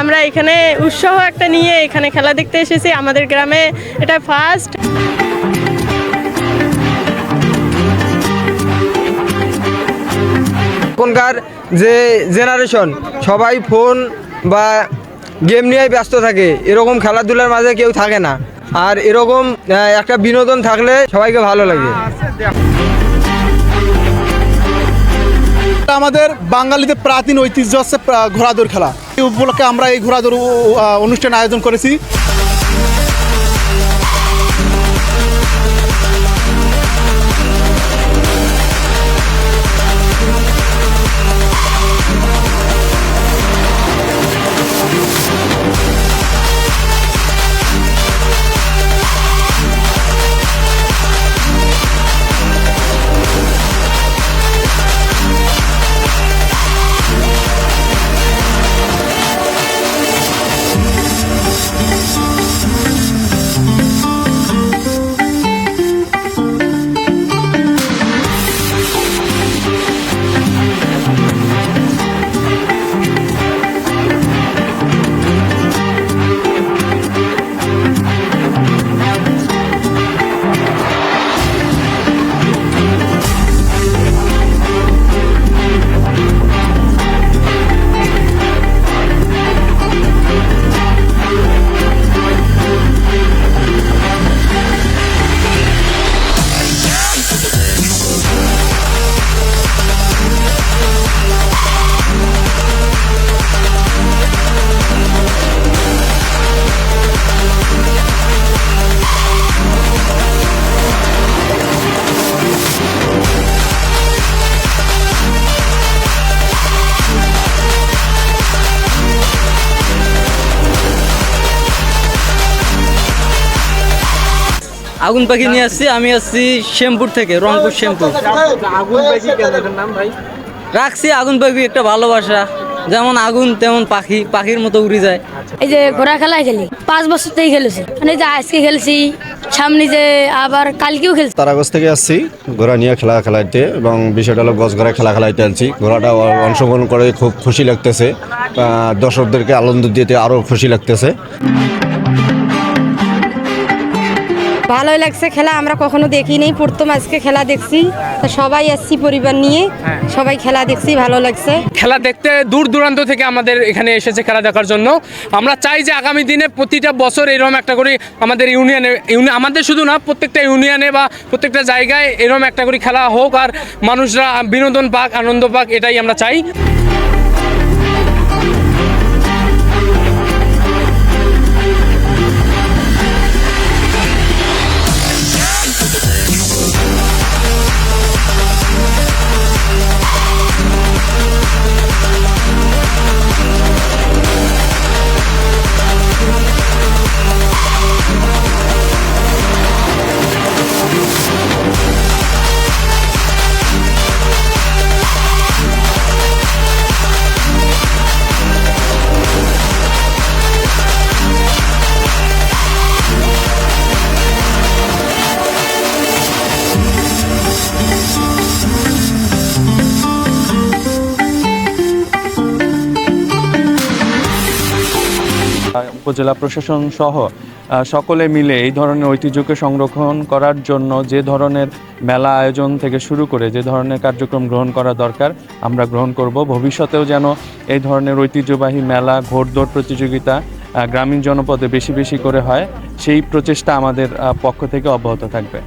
আমরা এখানে উৎসাহ একটা নিয়ে এখানে খেলা দেখতে এসেছি। আমাদের গ্রামে এটা ফার্স্ট এখনকার যে জেনারেশন সবাই ফোন বা গেম নিয়েই ব্যস্ত থাকে। এরকম খেলাধুলার মাঝে কেউ থাকে না। আর এরকম একটা বিনোদন থাকলে সবাইকে ভালো লাগে। আমাদের বাঙালিদের প্রাচীন ঐতিহ্য হচ্ছে ঘোড়াদৌড় খেলা। এই উপলক্ষে আমরা এই ঘোড়াদৌড় অনুষ্ঠান আয়োজন করেছি। আগুন পাখি নিয়ে আসছি আমি আসছি শ্যামপুর থেকে রংপুর শ্যামপুর। রাখছি আগুন পাখি একটা ভালোবাসা। যেমন আগুন তেমন পাখি পাখির মতো উড়ে যায়। এই যে ঘোড়া খেলায় খেলি পাঁচ বছর থেকেই খেলেছি। মানে যে আজকে খেলছি সামনে যে আবার কালকেও খেলছি। তারাগজ থেকে আসছি ঘোড়া নিয়ে খেলা খেলাইতে এবং বিষয়টা হলো গছ ঘোড়া খেলা খেলাইতে আনছি। ঘোড়াটা অংশগ্রহণ করে খুব খুশি লাগতেছে। আহ, দর্শকদেরকে আনন্দ দিতে আরও খুশি লাগতেছে। ভালোই লাগছে খেলা আমরা কখনো দেখিনি প্রথম আজকে খেলা দেখছি। তা সবাই আসছি পরিবার নিয়ে। সবাই খেলা দেখছি ভালো লাগছে। খেলা দেখতে দূর দূরান্ত থেকে আমাদের এখানে এসেছে খেলা দেখার জন্য। আমরা চাই যে আগামী দিনে প্রতিটা বছর এরকম একটা করে আমাদের ইউনিয়নে ইউনি- আমাদের শুধু না প্রত্যেকটা ইউনিয়নে বা প্রত্যেকটা জায়গায় এরকম একটা করে খেলা হোক আর মানুষরা বিনোদন পাক আনন্দ পাক এটাই আমরা চাই। উপজেলা প্রশাসন সহ সকলে মিলে এই ধরনের ঐতিহ্যকে সংরক্ষণ করার জন্য যে ধরনের মেলা আয়োজন থেকে শুরু করে যে ধরনের কার্যক্রম গ্রহণ করা দরকার, আমরা গ্রহণ করব। ভবিষ্যতেও যেন এই ধরনের ঐতিহ্যবাহী মেলা, ঘোড়দৌড় প্রতিযোগিতা গ্রামীণ জনপদে বেশি বেশি করে হয়, সেই প্রচেষ্টা আমাদের পক্ষ থেকে অব্যাহত থাকবে।